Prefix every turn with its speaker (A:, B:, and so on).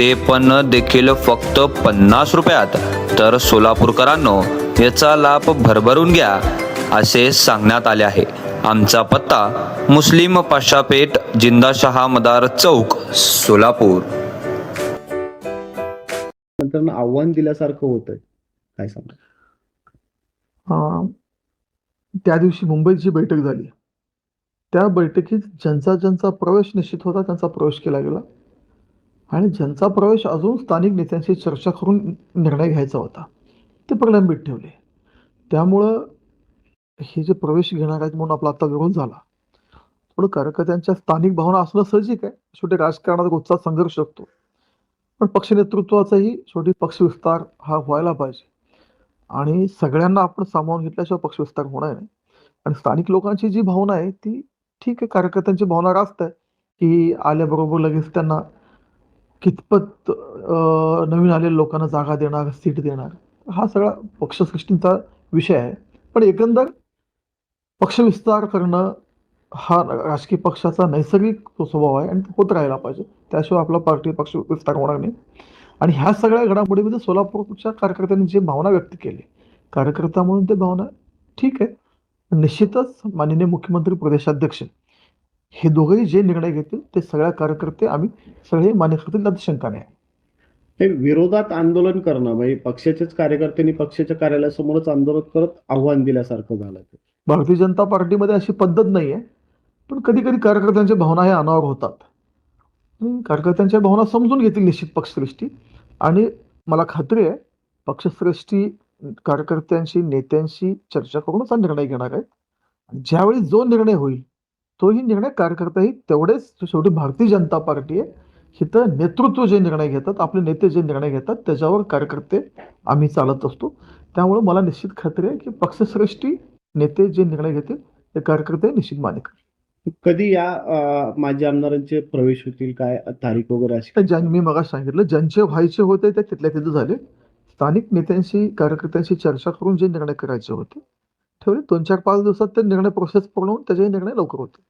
A: ते पण देखील फक्त पन्नास रुपयात. तर सोलापूरकरांनो याचा लाभ भरभरून घ्या असे सांगण्यात आले आहे. आमचा पत्ता मुस्लिम पाशापेठ जिंदाशहा मदार चौक सोलापूर.
B: नंतर आव्हान दिल्यासारखं होतंय. काय सांगा?
C: अं, त्या दिवशी मुंबईत जी बैठक झाली त्या बैठकीत ज्यांचा ज्यांचा प्रवेश निश्चित होता त्यांचा प्रवेश केला गेला. आणि ज्यांचा प्रवेश अजून स्थानिक नेत्यांशी चर्चा करून निर्णय घ्यायचा होता ते प्रलंबित ठेवले. त्यामुळं हे जे प्रवेश घेणार आहेत म्हणून आपला आता विरोध झाला. थोडं कार्यकर्त्यांच्या स्थानिक भावना असणं साहजिक आहे. शेवटी राजकारणात रोजचा संघर्ष असतो पण पक्ष नेतृत्वाचाही शेवटी पक्ष विस्तार हा व्हायला पाहिजे. आणि सगळ्यांना आपण सामावून घेतल्याशिवाय पक्ष विस्तार होणार नाही. आणि स्थानिक लोकांची जी भावना आहे ती ठीक आहे. कार्यकर्त्यांची भावना रास्त आहे की आल्याबरोबर लगेच त्यांना कितपत नवीन आलेल्या लोकांना जागा देणार सीट देणार हा सगळा पक्षसृष्टींचा विषय आहे. पण एकंदर पक्षविस्तार करणं हा राजकीय पक्षाचा नैसर्गिक स्वभाव आहे आणि होत राहिला पाहिजे. त्याशिवाय आपला पार्टी पक्ष विस्तार होणार नाही. आणि ह्या सगळ्या घडामोडीमध्ये सोलापूरच्या कार्यकर्त्यांनी जे भावना व्यक्त केली कार्यकर्ता म्हणून ते भावना ठीक आहे. निश्चितच माननीय मुख्यमंत्री प्रदेशाध्यक्ष हे दोघंही जे निर्णय घेतील ते सगळ्या कार्यकर्ते आम्ही सगळे मान्य करतील त्यात शंका नाही
B: हे विरोधात आंदोलन करणं म्हणजे पक्षाचेच कार्यकर्त्यांनी पक्षाच्या कार्यालयासमोरच आंदोलन करत आव्हान दिल्यासारखं झालं ते.
C: भारतीय जनता पार्टीमध्ये अशी पद्धत नाही आहे पण कधी कधी कार्यकर्त्यांच्या भावना हे अनावर होतात. कार्यकर्त्यांच्या भावना समजून घेतील निश्चित पक्षश्रेष्ठी. आणि मला खात्री आहे पक्षश्रेष्ठी कार्यकर्त्यांशी नेत्यांशी चर्चा करूनच हा निर्णय घेणार आहेत. ज्यावेळी जो निर्णय होईल तोही निर्णय कार्यकर्ताही तेवढेच शेवटी भारतीय जनता पार्टी आहे. इथं नेतृत्व जे निर्णय घेतात आपले नेते जे निर्णय घेतात त्याच्यावर कार्यकर्ते आम्ही चालत असतो. त्यामुळे मला निश्चित खात्री आहे की पक्षश्रेष्ठी नेते जे निर्णय घेतील ते कार्यकर्ते निश्चित मान्य करतील
B: कधी या माजी आमदारांचे प्रवेश होतील काय तारीख वगैरे अशी
C: तर ज्या मी मगा सांगितलं ज्यांचे व्हायचे होते ते तिथल्या तिथे झाले. स्थानिक नेत्यांशी कार्यकर्त्यांशी चर्चा करून जे निर्णय करायचे होते ठेवले. दोन चार पाच दिवसात ते निर्णय प्रोसेस पूर्ण होऊन त्याचे निर्णय लवकर होते